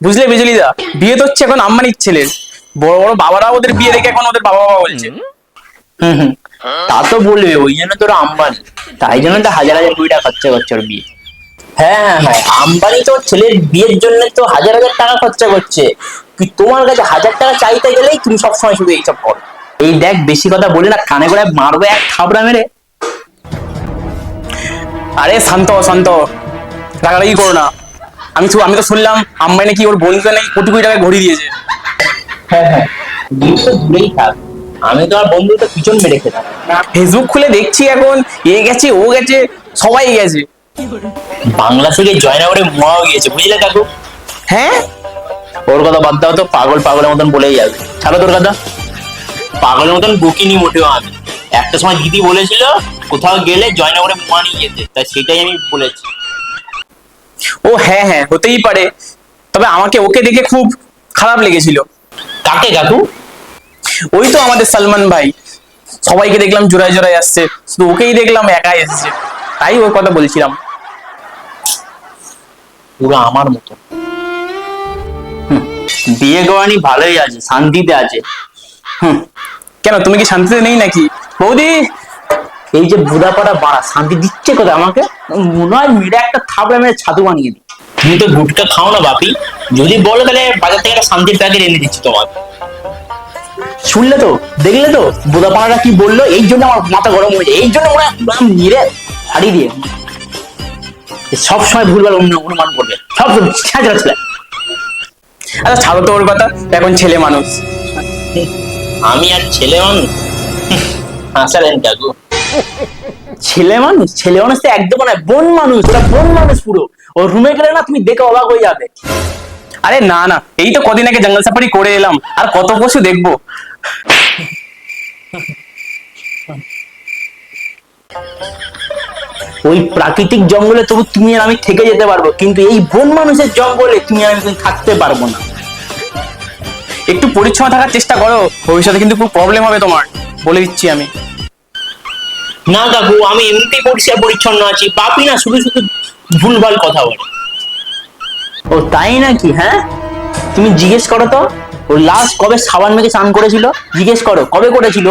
বুঝলে বিজলি দা বিয়ে তো হচ্ছে এখন আম্বানির ছেলের। বড় বড় বাবারা ওদের বিয়ে দেখে এখন ওদের বাবা বাবা বলছে। হুম হুম। তা তো বলবে ওই জন্য তোর আম্বানি। তাই জন্য তো হাজার হাজার কোটি টাকা খরচা করছে ওর বিয়ে। হ্যাঁ হ্যাঁ হ্যাঁ। আম্বানি তো ছেলের বিয়ের জন্য তো হাজার হাজার টাকা খরচা করছে। কি তোমার কাছে হাজার টাকা চাইতে গেলেই তুমি সবসময় শুধু এইসব করো? এই দেখ বেশি কথা বলে না কানে করে মারবে এক থাবড়া মেরে। আরে শান্ত শান্ত। রাগারাগি করো না। আমি তো আমি তো শুনলাম আম্বানি নাকি ওর বোনকে নাকি কোটি কোটি টাকা ঘড়ি দিয়েছে। হ্যাঁ হ্যাঁ। বিয়ে তো দূরেই থাক আমি তোমার বন্ধু তো পিছন মেরে খেতাম। ফেসবুক খুলে দেখছি এখন এ গেছে ও গেছে সবাই গেছে। বাংলা থেকে জয়নগরে মোয়াও গিয়েছে বুঝলে কাকু? হ্যাঁ? ওর কথা বাদ দাও তো পাগল পাগলের মতন বলেই যাবে। ছাড়ো তোর কথা। পাগলের মতন বকিনি মোটেও আমি। একটা সময় দিদি বলেছিল কোথাও গেলে জয়নগরে মোয়া নিয়ে যেতে। তাই সেটাই আমি বলেছি। ও হ্যাঁ হ্যাঁ হতেই পারে। তবে আমাকে ওকে দেখে খুব খারাপ লেগেছিল। কাকে কাকু? ওই তো আমাদের সালমান ভাই। সবাইকে দেখলাম জোড়ায় জোড়ায় আসছে। শুধু ওকেই দেখলাম একাই এসেছে তাই ওর কথা বলছিলাম। পুরো আমার মতো। বিয়ে করানি ভালোই আছে শান্তিতে আছে। হুম কেন তুমি কি শান্তিতে নেই নাকি? বৌদি এই যে বুড়াপাড়া বাড়া শান্তি দিচ্ছে কোথায় আমাকে? মনে হয় মেরে একটা থাবড়া মেরে ছাতু বানিয়ে দিই তুমি তো গুটকা খাও না বাপি। যদি বলো তাহলে বাজার থেকে একটা শান্তির প্যাকেট এনে দিচ্ছি তোমার শুনলে তো? দেখলে তো? বুড়াপাড়াটা কি বলল? এই জন্য আমার মাথা গরম হয়েছে এই জন্য মনে হয় একদম মেরে হারিয়ে দিয়ে সব সময় ভুলভাল অন্য অনুমান করবে। সব ছাঁচড়া ছেলে আচ্ছা ছাড়ো তো ওর কথা। এখন ছেলে মানুষ। আমি আর ছেলে মানুষ? হাসালেন কাকু। ছেলে মানুষ? ছেলে মানুষ তো একদম নয় বোন মানুষ, ওরা বোন মানুষ পুরো। ও রুমে গেলে না তুমি দেখে অবাক হয়ে যাবে। আরে না না, এই তো কদিন আগে জঙ্গল সাফারি করে এলাম, আর কত পশু দেখব। ওই প্রাকৃতিক জঙ্গলে তবু তুমি আর আমি থেকে যেতে পারব, কিন্তু এই বন মানুষের জঙ্গলে তুমি আর আমি থাকতে পারব না। একটু পরিচ্ছন্ন থাকার চেষ্টা করো, ভবিষ্যতে কিন্তু খুব প্রবলেম হবে তোমার, বলে দিচ্ছি আমি। না কাকু, আমি এমনিতেই পরিষ্কার পরিচ্ছন্ন আছি। পাপি না শুধু শুধু ভুলভাল কথা বলে। ও তাই নাকি হ্যাঁ? তুমি জিজ্ঞেস করো তো। ও লাস্ট কবে সাবান মেখে স্নান করেছিল? জিজ্ঞেস করো, কবে করেছিল?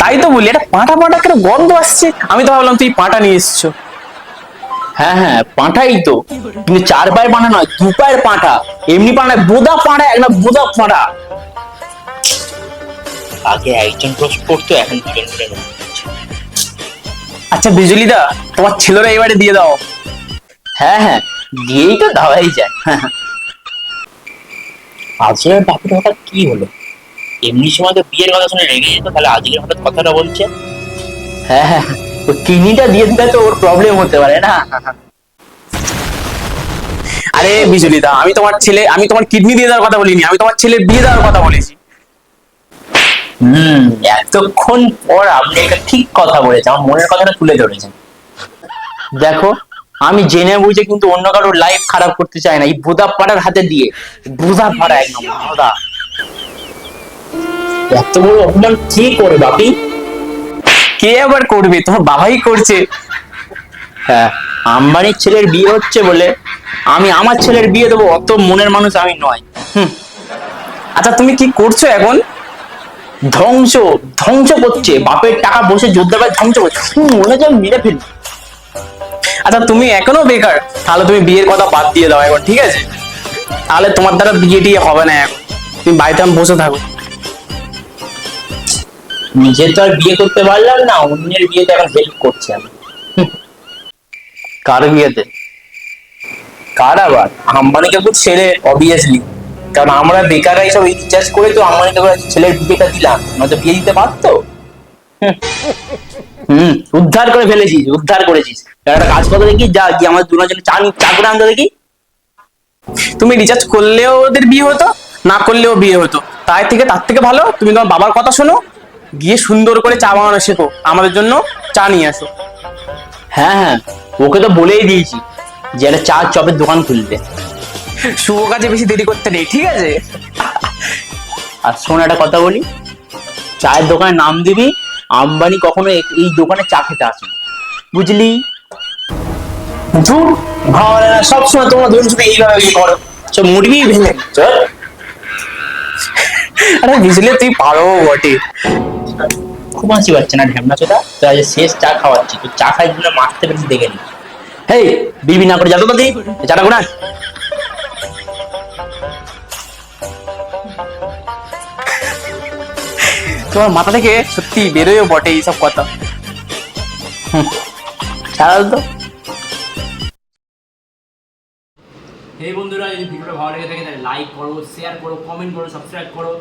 তাই তো বলি এটা পাঁটা পাঁটা কেন গন্ধ আসছে। আমি তো ভাবলাম তুই পাঁটা নিয়ে এসছো। হ্যাঁ হ্যাঁ পাঁঠাই তো। কিন্তু চার পায়ের পাঁঠা নয়, দু পায়ের পাঁঠা এমনি পাঁঠা বোদা পাঁঠা একটা বোদা পাঁঠা আগে একজন প্রশ্ন করতো এখন দুজন। আচ্ছা বিজলিদা তোমার ছেলেরা এবারে দিয়ে দাও। হ্যাঁ হ্যাঁ দিয়েই তো দেওয়াই যায়। আজকের বাপের হঠাৎ কি হলো? এমনি সময় তো বিয়ের কথা শুনে রেগে যেত তাহলে আজকের হঠাৎ কথাটা বলছে? হ্যাঁ হ্যাঁ ওই কিডনিটা দিয়ে দিলে তো ওর প্রবলেম হতে পারে না? আরে বিজলিদা আমি তোমার ছেলে আমি তোমার কিডনি দিয়ে দেওয়ার কথা বলিনি আমি তোমার ছেলে বিয়ে দেওয়ার কথা বলেছি। হুম। এতক্ষণ পর আপনি একটা ঠিক কথা বলেছেন, আমার মনের কথাটা তুলে ধরেছেন। দেখো, আমি জেনে বুঝে কিন্তু অন্য কারোর লাইফ খারাপ করতে চাই না, এই বোদা পাড়ার হাতে দিয়ে। বোদা পাড়া একদম, বোদা। এত বড় অপমান কি করে বাপি? কে আবার করবে? তোমার বাবাই করছে। হ্যাঁ আম্বানির ছেলের বিয়ে হচ্ছে বলে আমি আমার ছেলের বিয়ে দেবো, অত মনের মানুষ আমি নয়। হুম। আচ্ছা তুমি কি করছ এখন? ধ্বংস ধ্বংস করছে। বাপের টাকা বসে যোদ্ধা ভাই ধ্বংস করছে। মনে হচ্ছে মেরে ফেলি। আচ্ছা তুমি এখনও বেকার। তাহলে তুমি বিয়ের কথা বাদ দিয়ে দাও এখন, ঠিক আছে? তাহলে তোমার দ্বারা বিয়ে টিয়ে হবে না এখন। তুমি বাড়িতে আমি বসে থাকো। নিজে তো আর বিয়ে করতে পারলাম না, অন্যের বিয়েতে এখন হেল্প করছে আমি। কার বিয়েতে? কার আবার? আম্বানি কাকুর ছেলে অবভিয়াসলি কারণ আমরা বেকাররাই সব রিচার্জ করে তো কাকুর ছেলের বিয়েটা দিলাম। নয়তো বিয়ে দিতে পারতো হুম, উদ্ধার করে ফেলেছিস, উদ্ধার করেছিস। একটা কাজ করতে দেখি, যা, গিয়ে আমাদের দুজনের জন্য চা চা করে আনতে দেখি। তুমি রিচার্জ করলেও ওদের বিয়ে হতো, না করলেও বিয়ে হতো। তাই থেকে, তার থেকে ভালো, তুমি তোমার বাবার কথা শোনো, গিয়ে সুন্দর করে চা বানানো শেখো, আমাদের জন্য চা নিয়ে আসো। হ্যাঁ হ্যাঁ ওকে তো বলেই দিয়েছি যে একটা চা চপের দোকান খুলবে শুভ কাজে বেশি দেরি করতে নেই, ঠিক আছে? আর শোন, একটা কথা বলি। চায়ের দোকানে নাম দিবি, আম্বানি কখনো এই দোকানে চা খেতে আসবে বুঝলি? ধুর, ভালো না। সবসময় তোমরা দুজন শুধু এইভাবে ইয়ে করো। সব মুরগি ভেঙে দিচ্ছ আরে, বুঝলে তুই পারো বটে। খুব হাসি পাচ্ছে না ঢ্যামনা চোদা? তো আজ শেষ চা খাওয়াচ্ছি। তো চা খাই জন্য মারতে পেরেছি দেখে নি। হেই, বিবি না করে যাতো তো দিই চাটা গুণা তোমার মাথা থেকে সত্যি বেরোয় বটে এইসব কথা। তো। এই বন্ধুরা যদি ভিডিওটা ভালো লেগে থাকে তাহলে লাইক করো শেয়ার করো কমেন্ট করো সাবস্ক্রাইব করো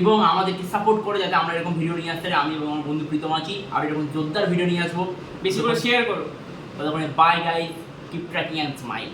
এবং আমাদেরকে সাপোর্ট করো যাতে আমরা এরকম ভিডিও নিয়ে আসতে পারি। আমি এবং আমার বন্ধু প্রীতম আছি আর এরকম জোরদার ভিডিও নিয়ে আসব। বেশি করে শেয়ার করো। ততক্ষণে bye guys keep tracking and smile